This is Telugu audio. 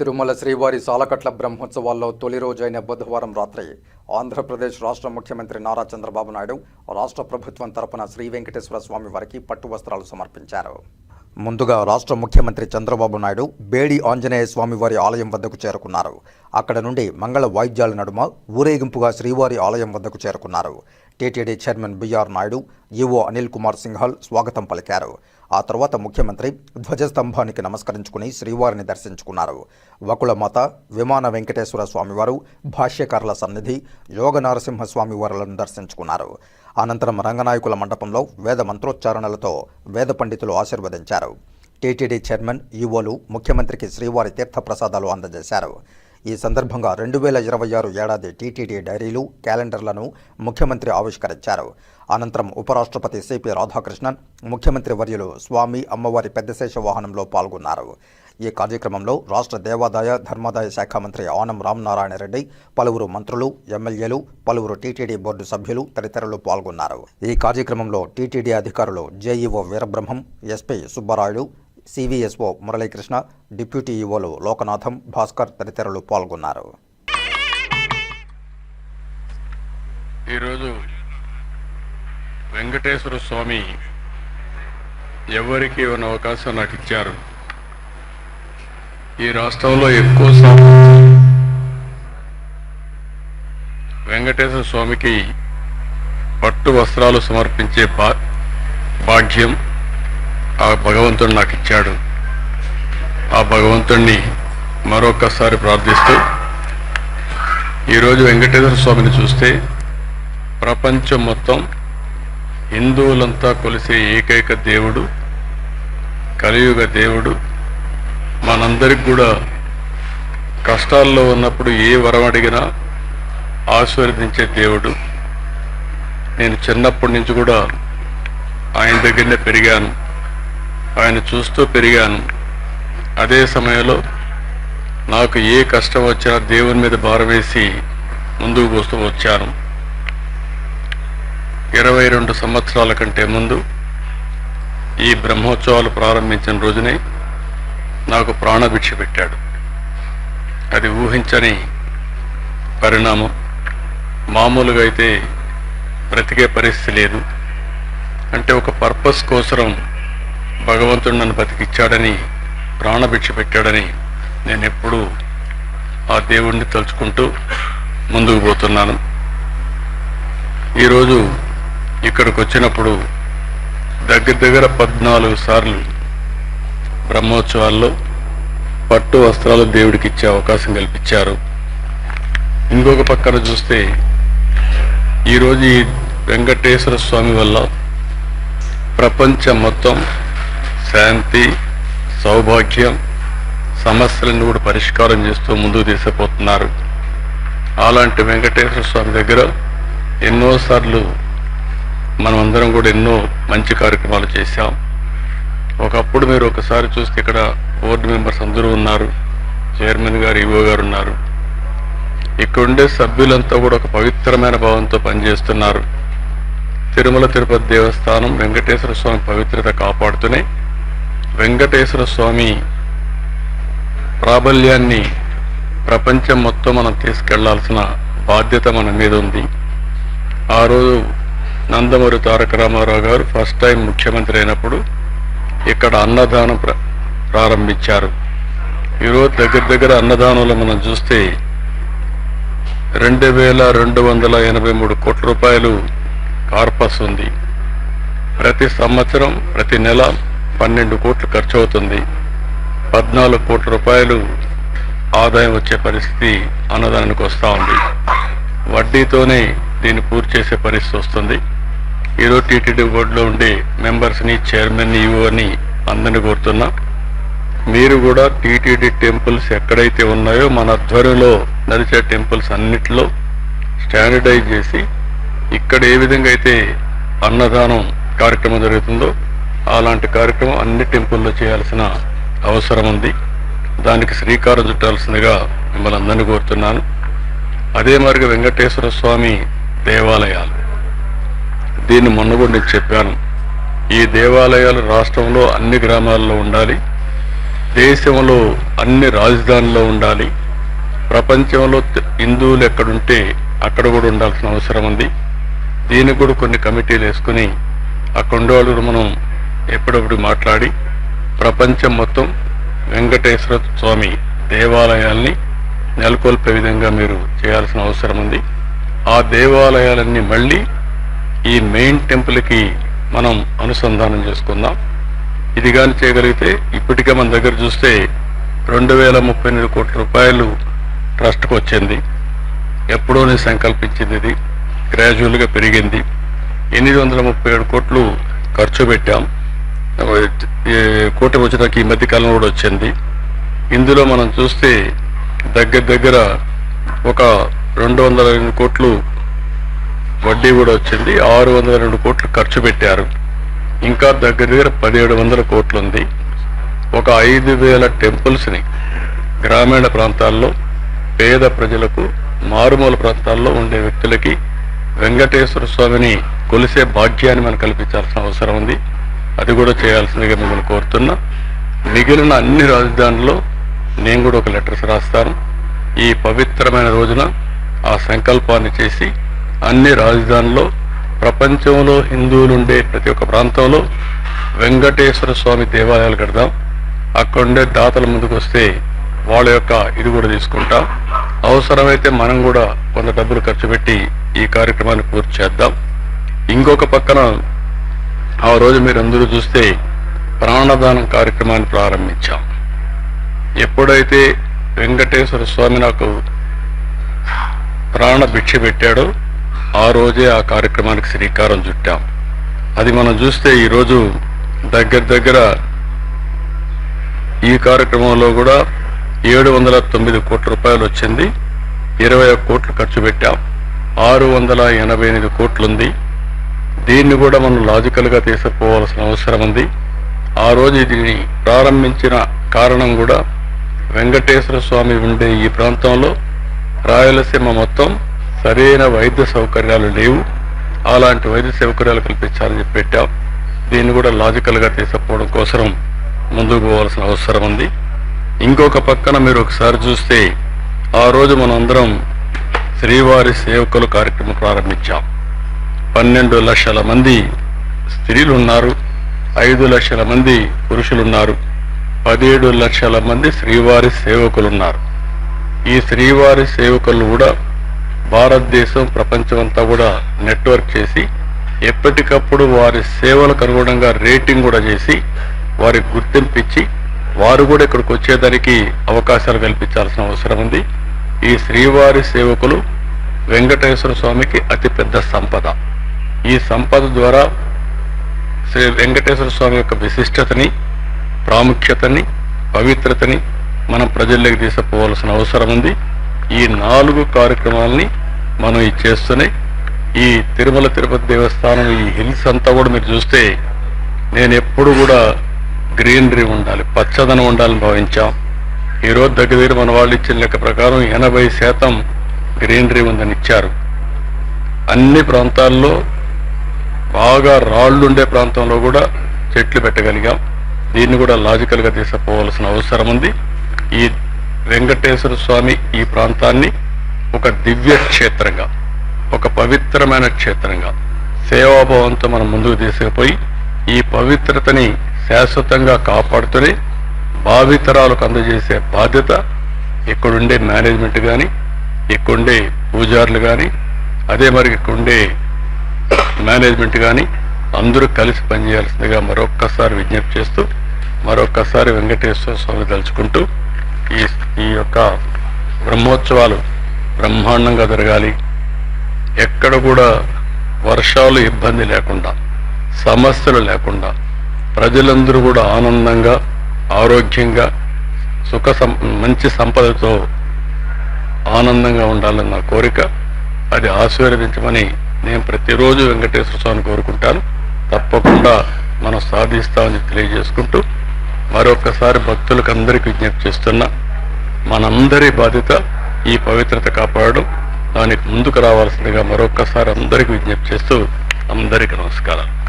తిరుమల శ్రీవారి సాలకట్ల బ్రహ్మోత్సవాల్లో తొలి రోజైన బుధవారం రాత్రి ఆంధ్రప్రదేశ్ రాష్ట్ర ముఖ్యమంత్రి నారా చంద్రబాబు నాయుడు రాష్ట్ర ప్రభుత్వం తరపున శ్రీ వెంకటేశ్వర స్వామి వారికి పట్టు వస్త్రాలు సమర్పించారు. ముందుగా రాష్ట్ర ముఖ్యమంత్రి చంద్రబాబు నాయుడు బేడి ఆంజనేయ స్వామి వారి ఆలయం వద్దకు చేరుకున్నారు. అక్కడ నుండి మంగళ వాయిద్యాల నడుమ ఊరేగింపుగా శ్రీవారి ఆలయం వద్దకు చేరుకున్నారు. TTD chairman BR Naidu EO Anil Kumar Singhal స్వాగతం పలికారు. ఆ తర్వాత ముఖ్యమంత్రి ధ్వజస్తంభానికి నమస్కరించుకుని శ్రీవారిని దర్శించుకున్నారు. వకుళమాత విమాన వెంకటేశ్వర స్వామివారు భాష్యకారుల సన్నిధి యోగ నారసింహ స్వామివారులను దర్శించుకున్నారు. అనంతరం రంగనాయకుల మండపంలో వేద మంత్రోచ్చారణలతో వేద పండితులు ఆశీర్వదించారు. టీటీడీ చైర్మన్ ఈవోలు ముఖ్యమంత్రికి శ్రీవారి తీర్థప్రసాదాలు అందజేశారు. ఈ సందర్భంగా రెండు వేల ఇరవై ఆరు ఏడాది టీటీడీ డైరీలు క్యాలెండర్లను ముఖ్యమంత్రి ఆవిష్కరించారు. అనంతరం ఉపరాష్ట్రపతి సిపి రాధాకృష్ణన్ ముఖ్యమంత్రి వర్యులు స్వామి అమ్మవారి పెద్దశేష వాహనంలో పాల్గొన్నారు. ఈ కార్యక్రమంలో రాష్ట్ర దేవాదాయ ధర్మాదాయ శాఖ మంత్రి ఆనం రామనారాయణ రెడ్డి పలువురు మంత్రులు ఎమ్మెల్యేలు పలువురు టీటీడీ బోర్డు సభ్యులు తదితరులు పాల్గొన్నారు. ఈ కార్యక్రమంలో టీటీడీ అధికారులు JEO Veerabrahmam SP Subbarayudu CVSO Muralikrishna deputy ఈఓలు Lokanatham Bhaskar తదితరులు పాల్గొన్నారు. ఈరోజు వెంకటేశ్వర స్వామి ఎవరికి ఇవ్వని అవకాశం నాకు ఇచ్చారు. ఈ రాష్ట్రంలో ఎక్కువ వెంకటేశ్వర స్వామికి పట్టు వస్త్రాలు సమర్పించే భా భాగ్యం ఆ భగవంతుడు నాకు ఇచ్చాడు. ఆ భగవంతుణ్ణి మరొకసారి ప్రార్థిస్తూ ఈరోజు వెంకటేశ్వర స్వామిని చూస్తే ప్రపంచం మొత్తం హిందువులంతా కొలిసే ఏకైక దేవుడు కలియుగ దేవుడు. మనందరికి కూడా కష్టాల్లో ఉన్నప్పుడు ఏ వరం అడిగినా ఆశీర్వదించే దేవుడు. నేను చిన్నప్పటి నుంచి కూడా ఆయన దగ్గరనే పెరిగాను. ఆయన చూస్తూ పెరిగాను. అదే సమయంలో నాకు ఏ కష్టం వచ్చినా దేవుని మీద భారం వేసి ముందుకు పోస్తూ వచ్చాను. ఇరవై రెండు సంవత్సరాల కంటే ముందు ఈ బ్రహ్మోత్సవాలు ప్రారంభించిన రోజునే నాకు ప్రాణభిక్ష పెట్టాడు. అది ఊహించని పరిణామం. మామూలుగా అయితే బ్రతికే పరిస్థితి లేదు. అంటే ఒక పర్పస్ కోసరం భగవంతుడు నన్ను బతికిచ్చాడని ప్రాణభిక్ష పెట్టాడని నేను ఎప్పుడూ ఆ దేవుణ్ణి తలుచుకుంటూ ముందుకు పోతున్నాను. ఈరోజు ఇక్కడికి వచ్చినప్పుడు దగ్గర దగ్గర పద్నాలుగు సార్లు బ్రహ్మోత్సవాల్లో పట్టు వస్త్రాలు దేవుడికి ఇచ్చే అవకాశం కల్పించారు. ఇంకొక పక్కన చూస్తే ఈరోజు ఈ వెంకటేశ్వర స్వామి వల్ల ప్రపంచం మొత్తం శాంతి సౌభాగ్యం సమస్యలను కూడా పరిష్కారం చేస్తూ ముందుకు తీసుకుపోతున్నారు. అలాంటి వెంకటేశ్వర స్వామి దగ్గర ఎన్నోసార్లు మనమందరం కూడా ఎన్నో మంచి కార్యక్రమాలు చేశాం. ఒకప్పుడు మీరు ఒకసారి చూస్తే ఇక్కడ బోర్డు మెంబర్స్ అందరూ ఉన్నారు. చైర్మన్ గారు ఈవో గారు ఉన్నారు. ఇక్కడ ఉండే సభ్యులంతా కూడా ఒక పవిత్రమైన భావంతో పనిచేస్తున్నారు. తిరుమల తిరుపతి దేవస్థానం వెంకటేశ్వర స్వామి పవిత్రత కాపాడుతూనే వెంకటేశ్వర స్వామి ప్రాబల్యాన్ని ప్రపంచం మొత్తం మనం తీసుకెళ్ళాల్సిన బాధ్యత మన మీద ఉంది. ఆ రోజు నందమూరి తారక రామారావు గారు ఫస్ట్ టైం ముఖ్యమంత్రి అయినప్పుడు ఇక్కడ అన్నదానం ప్ర ప్రారంభించారు. ఈరోజు దగ్గర దగ్గర అన్నదానంలో మనం చూస్తే రెండు వేల రెండు వందల ఎనభై మూడు కోట్ల రూపాయలు కార్పస్ ఉంది. ప్రతి సంవత్సరం ప్రతి నెల పన్నెండు కోట్లు ఖర్చు అవుతుంది పద్నాలుగు కోట్ల రూపాయలు ఆదాయం వచ్చే పరిస్థితి అన్నదానానికి వస్తూ ఉంది. వడ్డీతోనే దీన్ని పూర్తి చేసే పరిస్థితి వస్తుంది. ఈరోజు టీటీడీ బోర్డులో ఉండే మెంబర్స్ని చైర్మన్ ఈఓని అందరినీ కోరుతున్నా. మీరు కూడా టీటీడీ టెంపుల్స్ ఎక్కడైతే ఉన్నాయో మన ఆధ్వర్యంలో నడిచే టెంపుల్స్ అన్నిటిలో స్టాండర్డైజ్ చేసి ఇక్కడ ఏ విధంగా అయితే అన్నదానం కార్యక్రమం జరుగుతుందో అలాంటి కార్యక్రమం అన్ని టెంపుల్లో చేయాల్సిన అవసరం ఉంది. దానికి శ్రీకారం చుట్టాల్సిందిగా మిమ్మల్ని అందరినీ కోరుతున్నాను. అదే మరిగా వెంకటేశ్వర స్వామి దేవాలయాలు. దీన్ని మొన్న కూడా నేను చెప్పాను. ఈ దేవాలయాలు రాష్ట్రంలో అన్ని గ్రామాల్లో ఉండాలి. దేశంలో అన్ని రాజధానిలో ఉండాలి. ప్రపంచంలో హిందువులు ఎక్కడుంటే అక్కడ కూడా ఉండాల్సిన అవసరం ఉంది. దీనికి కూడా కొన్ని కమిటీలు వేసుకుని అక్కడ ఉండేవాళ్ళు మనం ఎప్పుడప్పుడు మాట్లాడి ప్రపంచం మొత్తం వెంకటేశ్వర స్వామి దేవాలయాల్ని నెలకొల్పే విధంగా మీరు చేయాల్సిన అవసరం ఉంది. ఆ దేవాలయాలన్నీ మళ్ళీ ఈ మెయిన్ టెంపుల్కి మనం అనుసంధానం చేసుకుందాం. ఇది కానీ చేయగలిగితే ఇప్పటికే మన దగ్గర చూస్తే రెండు వేల ముప్పై ఎనిమిది కోట్ల రూపాయలు ట్రస్ట్కి వచ్చింది. ఎప్పుడోనే సంకల్పించింది ఇది. గ్రాడ్యువల్గా పెరిగింది. ఎనిమిది వందల ముప్పై ఏడు కోట్లు ఖర్చు పెట్టాం. కూటమి వచ్చినాక ఈ మధ్య కాలంలో కూడా వచ్చింది. ఇందులో మనం చూస్తే దగ్గర దగ్గర ఒక రెండు వందల రెండు కోట్లు వడ్డీ కూడా వచ్చింది. ఆరు వందల రెండు కోట్లు ఖర్చు పెట్టారు. ఇంకా దగ్గర దగ్గర పదిహేడు వందల కోట్లు ఉంది ఒక ఐదు వేల టెంపుల్స్ని గ్రామీణ ప్రాంతాల్లో పేద ప్రజలకు మారుమూల ప్రాంతాల్లో ఉండే వ్యక్తులకి వెంకటేశ్వర స్వామిని కొలిసే భాగ్యాన్ని మనం కల్పించాల్సిన అవసరం ఉంది. అది కూడా చేయాల్సిందిగా మిమ్మల్ని కోరుతున్నా. మిగిలిన అన్ని రాజధానుల్లో నేను కూడా ఒక లెటర్స్ రాస్తాను. ఈ పవిత్రమైన రోజున ఆ సంకల్పాన్ని చేసి అన్ని రాజధానుల్లో ప్రపంచంలో హిందువులు ఉండే ప్రతి ఒక్క ప్రాంతంలో వెంకటేశ్వర స్వామి దేవాలయాలు కడదాం. అక్కడ ఉండే దాతల ముందుకు వస్తే వాళ్ళ యొక్క ఇది కూడా తీసుకుంటాం. అవసరమైతే మనం కూడా కొంత డబ్బులు ఖర్చు పెట్టి ఈ కార్యక్రమాన్ని పూర్తి చేద్దాం. ఇంకొక పక్కన ఆ రోజు మీరు అందరూ చూస్తే ప్రాణదానం కార్యక్రమాన్ని ప్రారంభించాం. ఎప్పుడైతే వెంకటేశ్వర స్వామి నాకు ప్రాణ భిక్ష పెట్టాడో ఆ రోజే ఆ కార్యక్రమానికి శ్రీకారం చుట్టాం. అది మనం చూస్తే ఈరోజు దగ్గర దగ్గర ఈ కార్యక్రమంలో కూడా ఏడు వందల తొమ్మిది కోట్ల రూపాయలు వచ్చింది. ఇరవై ఒక కోట్లు ఖర్చు పెట్టాం. ఆరు వందల ఎనభై ఎనిమిది కోట్లుంది. దీన్ని కూడా మనం లాజికల్గా తీసుకుపోవాల్సిన అవసరం ఉంది. ఆ రోజు దీన్ని ప్రారంభించిన కారణం కూడా వెంకటేశ్వర స్వామి ఉండే ఈ ప్రాంతంలో రాయలసీమ మొత్తం సరైన వైద్య సౌకర్యాలు లేవు. అలాంటి వైద్య సౌకర్యాలు కల్పించాలని చెప్పి పెట్టాం దీన్ని కూడా లాజికల్గా తీసుకుపోవడం కోసం ముందుకు పోవాల్సిన అవసరం ఉంది. ఇంకొక పక్కన మీరు ఒకసారి చూస్తే ఆ రోజు మనందరం శ్రీవారి సేవకులు కార్యక్రమం ప్రారంభించాం. పన్నెండు లక్షల మంది స్త్రీలు ఉన్నారు ఐదు లక్షల మంది పురుషులున్నారు పదిహేడు లక్షల మంది శ్రీవారి సేవకులున్నారు. ఈ శ్రీవారి సేవకులు కూడా భారతదేశం ప్రపంచం అంతా కూడా నెట్వర్క్ చేసి ఎప్పటికప్పుడు వారి సేవలకు అనుగుణంగా రేటింగ్ కూడా చేసి వారికి గుర్తింపిచ్చి వారు కూడా ఇక్కడికి వచ్చేదానికి అవకాశాలు కల్పించాల్సిన అవసరం ఉంది. ఈ శ్రీవారి సేవకులు వెంకటేశ్వర స్వామికి అతిపెద్ద సంపద. ఈ సంపద ద్వారా శ్రీ వెంకటేశ్వర స్వామి యొక్క విశిష్టతని ప్రాముఖ్యతని పవిత్రతని మనం ప్రజల్లోకి తీసుకుపోవాల్సిన అవసరం ఉంది. ఈ నాలుగు కార్యక్రమాలని మనం ఈ చేస్తున్నాయి ఈ తిరుమల తిరుపతి దేవస్థానం ఈ హిల్స్ అంతా కూడా మీరు చూస్తే నేను ఎప్పుడు కూడా గ్రీనరీ ఉండాలి పచ్చదనం ఉండాలని భావించాం. ఈ రోజు దగ్గర దగ్గర మన వాళ్ళు ఇచ్చిన లెక్క ప్రకారం ఎనభై శాతం గ్రీనరీ ఉందని ఇచ్చారు. అన్ని ప్రాంతాల్లో బాగా రాళ్ళుండే ప్రాంతంలో కూడా చెట్లు పెట్టగలిగాం. దీన్ని కూడా లాజికల్గా తీసుకుపోవాల్సిన అవసరం ఉంది. ఈ వెంకటేశ్వర స్వామి ఈ ప్రాంతాన్ని ఒక దివ్య క్షేత్రంగా ఒక పవిత్రమైన క్షేత్రంగా సేవాభావంతో మనం ముందుకు తీసుకుపోయి ఈ పవిత్రతని శాశ్వతంగా కాపాడుతూనే భావితరాలకు అందజేసే బాధ్యత ఇక్కడుండే మేనేజ్మెంట్ కానీ ఇక్కడుండే పూజారులు కానీ అదే మరి ఇక్కడుండే మేనేజ్మెంట్ కానీ అందరూ కలిసి పనిచేయాల్సిందిగా మరొక్కసారి విజ్ఞప్తి చేస్తూ మరొక్కసారి వెంకటేశ్వర స్వామి తలుచుకుంటూ ఈ ఈ యొక్క బ్రహ్మోత్సవాలు బ్రహ్మాండంగా జరగాలి. ఎక్కడ కూడా వర్షాలు ఇబ్బంది లేకుండా సమస్యలు లేకుండా ప్రజలందరూ కూడా ఆనందంగా ఆరోగ్యంగా సుఖ సం మంచి సంపదతో ఆనందంగా ఉండాలని నా కోరిక. అది ఆశీర్వదించమని నేను ప్రతిరోజు వెంకటేశ్వర స్వామిని కోరుకుంటాను. తప్పకుండా మనం సాధిస్తామని తెలియజేసుకుంటూ మరొకసారి భక్తులకు అందరికీ విజ్ఞప్తి చేస్తున్నా మనందరి బాధ్యత ఈ పవిత్రత కాపాడడం. దానికి ముందుకు రావాల్సిందిగా మరొకసారి అందరికీ విజ్ఞప్తి చేస్తూ అందరికీ నమస్కారాలు.